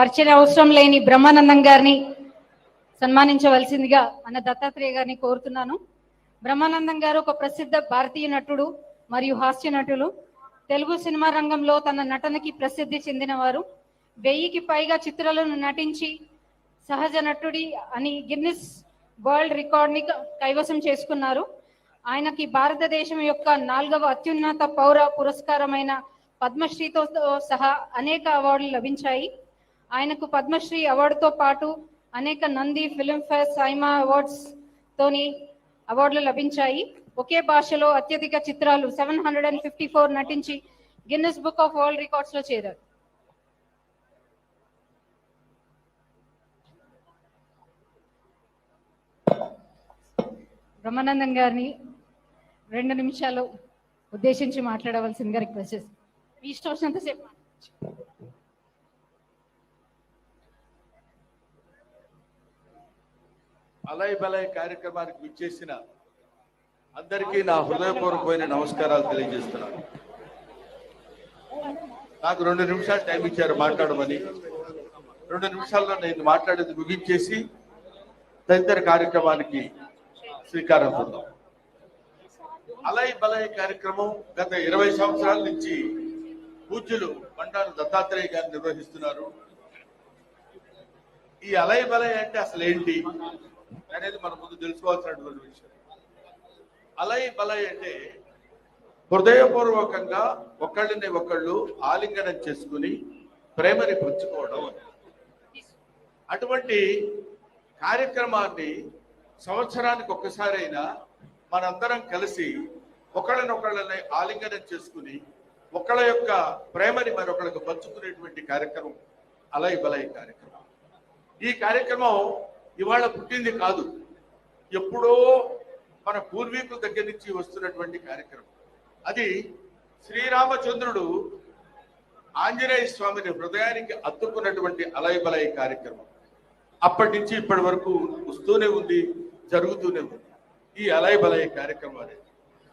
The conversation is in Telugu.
పరిచయ అవసరం లేని బ్రహ్మానందం గారిని సన్మానించవలసిందిగా మన దత్తాత్రేయ గారిని కోరుతున్నాను. బ్రహ్మానందం గారు ఒక ప్రసిద్ధ భారతీయ నటుడు మరియు హాస్య నటులు. తెలుగు సినిమా రంగంలో తన నటనకి ప్రసిద్ధి చెందినవారు. వెయ్యికి పైగా చిత్రాలను నటించి సహజ నటుడి అని గిన్నిస్ వరల్డ్ రికార్డ్ని కైవసం చేసుకున్నారు. ఆయనకి భారతదేశం యొక్క నాలుగవ అత్యున్నత పౌర పురస్కారమైన పద్మశ్రీతో సహా అనేక అవార్డులు లభించాయి. ఆయనకు పద్మశ్రీ అవార్డుతో పాటు అనేక నంది ఫిల్మ్ఫేర్ సైమా అవార్డ్స్ తోని అవార్డులు లభించాయి. ఒకే భాషలో అత్యధిక చిత్రాలు seven hundred and fifty four నటించి గిన్నెస్ బుక్ ఆఫ్ వరల్డ్ రికార్డ్స్లో చేరారు. బ్రహ్మానందం గారిని రెండు నిమిషాలు ఉద్దేశించి మాట్లాడవలసిందిగా రిక్వెస్ట్ చేస్తాను మీ ఇష్టం వచ్చినంతసేపు అలయ్ బలయ్ కార్యక్రమానికి విచ్చేసిన అందరికీ నా హృదయపూర్వకమైన నమస్కారాలు తెలియజేస్తున్నాను. నాకు రెండు నిమిషాలు టైం ఇచ్చారు మాట్లాడమని. రెండు నిమిషాల్లో నేను మాట్లాడేది ముగించేసి తదితర కార్యక్రమానికి శ్రీకారం పొందాం. అలయ్ బలయ్ కార్యక్రమం గత ఇరవై సంవత్సరాల నుంచి పూజ్యులు బండారు దత్తాత్రేయ గారు నిర్వహిస్తున్నారు. ఈ అలయ బలయ అంటే అసలు ఏంటి అనేది మన ముందు తెలుసుకోవాల్సినటువంటి విషయం. అలై బలయ్ అంటే హృదయపూర్వకంగా ఒకళ్ళని ఒకళ్ళు ఆలింగనం చేసుకుని ప్రేమని పంచుకోవడం అటువంటి కార్యక్రమాన్ని సంవత్సరానికి ఒక్కసారైనా మనందరం కలిసి ఒకళ్ళనొకళ్ళని ఆలింగనం చేసుకుని ఒకళ్ళ యొక్క ప్రేమని మరొకళ్ళకు పంచుకునేటువంటి కార్యక్రమం అలై బలయ్ కార్యక్రమం. ఈ కార్యక్రమం ఇవాళ పుట్టింది కాదు. ఎప్పుడో మన పూర్వీకుల దగ్గర నుంచి వస్తున్నటువంటి కార్యక్రమం. అది శ్రీరామచంద్రుడు ఆంజనేయ స్వామిని హృదయానికి అత్తుకున్నటువంటి అలయబలయ కార్యక్రమం. అప్పటి నుంచి ఇప్పటి వరకు వస్తూనే ఉంది జరుగుతూనే ఉంది. ఈ అలయబలయ కార్యక్రమం అనేది